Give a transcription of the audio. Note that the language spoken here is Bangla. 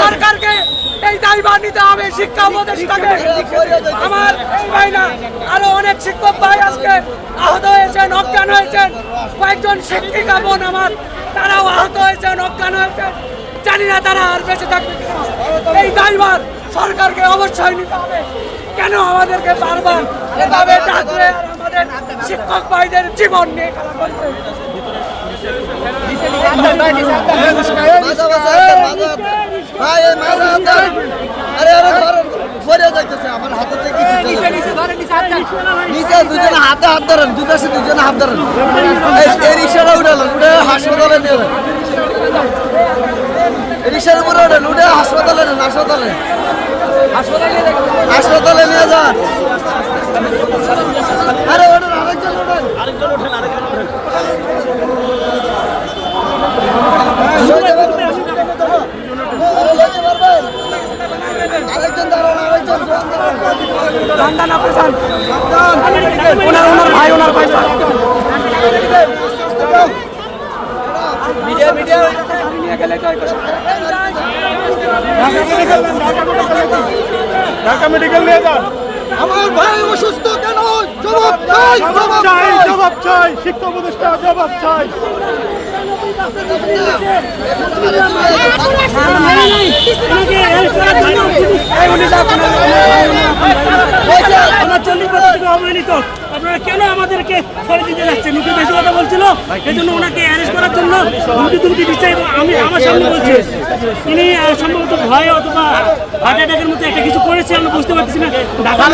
সরকারকে এই দায়ভার নিতে হবে শিক্ষা উপদেষ্টাকে। আমার ভাই না আরও অনেক শিক্ষক ভাই আজকে আহত হয়েছেন অজ্ঞান হয়েছেন। কয়েকজন শিক্ষিকা বোন আমার তারাও আহত হয়েছেন অজ্ঞান হয়েছেন। জানি না তারা আর বেঁচে থাকবে এই দায়ভার সরকারকে অবশ্যই নিতে হবে। কেন আমাদেরকে বারবার এভাবে ডাকলে আমাদের শিক্ষক ভাইদের জীবন নিয়ে খেলা মাজা ভাই এই মাজা আরে আরে ধরেন সরে যাইতেছে আমার হাতে থেকে নিচে দুজনে হাতে হাত ধরেন দুই পাশে হাত ধরেন। এই এই রিক্সাটা উঠালেন উঠে হাসপাতালে নিয়ে যান রিক্সার উপরে ওঠেন উঠে হাসপাতালে নেন হাসপাতালে। হাসপাতালে নিয়ে যান। আরে ওঠেন আরেকজন ওঠেন। সরে ঠান্ডা না পেছান ওনার ওনার ভাই ওনার ভাই। Media media. নিয়ে গেলে ঢাকা মেডিকেল নিয়ে যান। আমার ভাই অসুস্থ কেন? জবাব চাই জবাব চাই জবাব চাই। শিক্ষা উপদেষ্টা জবাব চাই। আমরা চল্লিশ বছর থেকে আপনারা কেন আমাদেরকে ছেড়ে দিতে যাচ্ছেন মুখে বেশি কথা বলছিল এই জন্য ওনাকে অ্যারেস্ট করার জন্য দুটি দুটি দিচ্ছে আমি আমার সামনে বলছি তিনি সম্ভবত ভয় অথবা হার্ট অ্যাটাকের মতো একটা কিছু করেছে আমি বুঝতে পারছি না ঢাকা